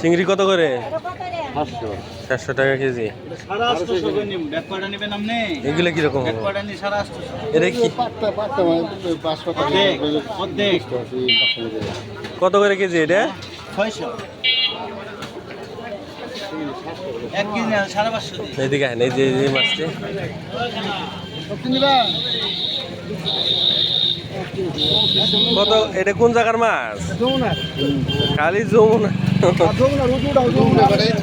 চিংড়ি কত করে? চারশো টাকা কেজি। এগুলো কীরকম এটা কি? কত করে কেজি এটা? এদিকে এই যে মাছটি। কত? এটা কোন জায়গার মাছ? খালি যমুনা।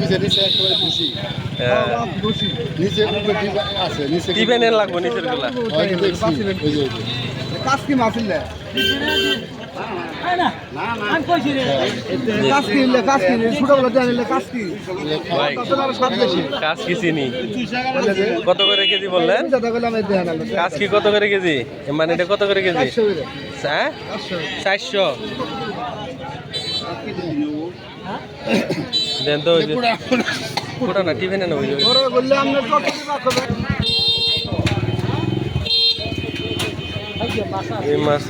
নিচে নিচে একেবারে খুশি। নিচে উপরে ডিপ আছে নিচে টিফেনের লাগবো নিচেরগুলা কত করে কেজি বললেন? কি কত করে কেজি? মানে কত করে কেজি? হ্যাঁ? চারশো। তো যে না টিফিনে না এই মাছ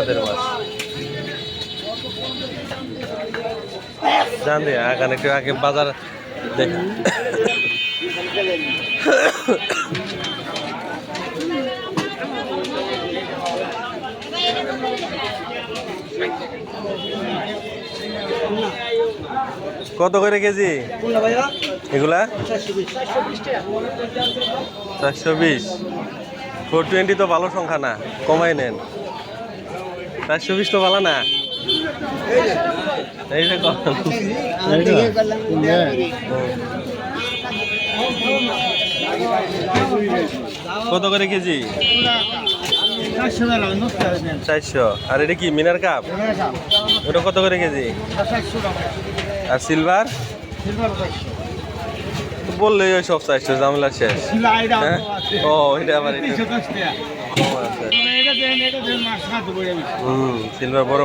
তো এগুলো ছাদের মাছ জান আগান একটু আগে বাজার দেখ। কত করে কেজি? এগুলা? চারশো বিশ। ফোর টোয়েন্টি তো ভালো সংখ্যা না, কমাই নেন। চারশো বিশ তো ভালো না। কত করে কেজি? চারশো। আর এটা কি, মিনার কাপ? ওটা কত করে কেজি? আর সিলভার সিলভার? বললেই ওই সব চারশো ঝামেলা শেষ। হ্যাঁ? ও এটা আবার দেন মাছ হুম সিলভার বড়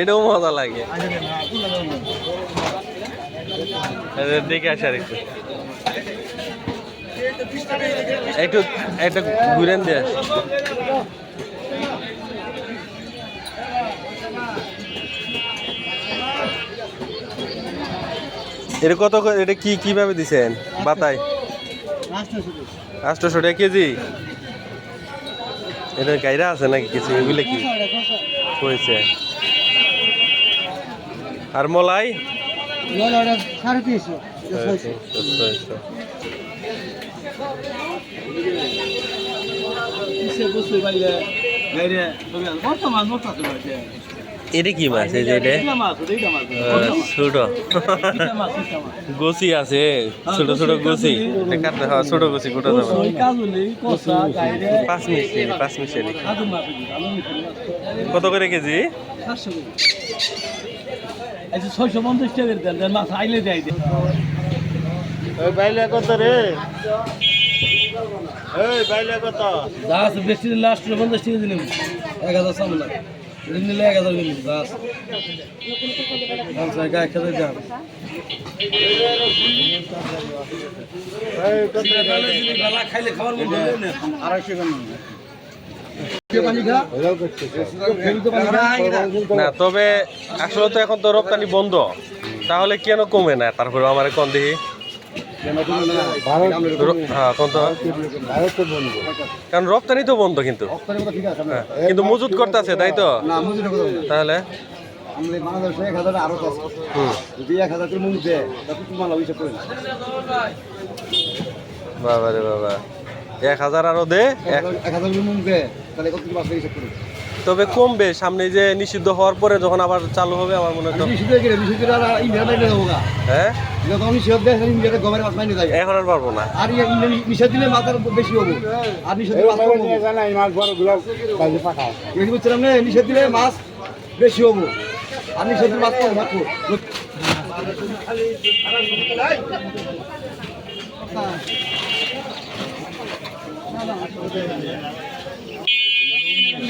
এটাও মজা লাগে। এদের দেখে আসি আর একটু একটু একটা ঘুরেন দিয়ে আসি। এটা কত এটা কি কীভাবে দিছেন? বাতায়? আটশোশো টাকা কেজি? এটা গাইরা আছে নাকি কিছু? এগুলো কি? হয়েছে। আর মলাই? সাড়ে এটা কি মাছ? এই যে ছোট। গোসি আছে ছোট ছোট গোসি এটা কাটতে হয় ছোট গোসি কোটা যাবে। ওই পাঁচ মিশালি পাঁচ মিশে কত করে কেজি? আচ্ছা ছয়শো পঞ্চাশ টাকা দেন মাছ আইলে দেয় এই বাইলে কত রে? এই বাইলে কত? দাস বেশি দিন লাস্ট পঞ্চাশ টাকা দিলাম। এক হাজার সামনে লাগে। নিলে এক হাজার দাস গায়ে খেতে যান খাইলে মধ্যে আড়াইশো না তবে আসলে তো এখন তো রপ্তানি বন্ধ। তাহলে কেন কমে না? তারপরে আমার কোন দেখি। কারণ রপ্তানি তো বন্ধ কিন্তু। হ্যাঁ, কিন্তু মজুত করতে আছে তাই তো? তাহলে। বাবা রে বাবা। এক হাজার আরও দে এক হাজার মুখ দেয় তাহলে কত হিসাব করে তবে কমবে সামনে যে নিষিদ্ধ হওয়ার পরে যখন আবার চালু হবে আমার মনে হয় হ্যাঁ এখন আর পারব না। আর ইন্ডিয়া নিষেধ দিলে মাথার বেশি হব। আর নিষেধ দিলে মাছ নিষেধ দিলে বেশি হব। আর নিষেধ দিলে মাছ কম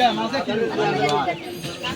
থাকব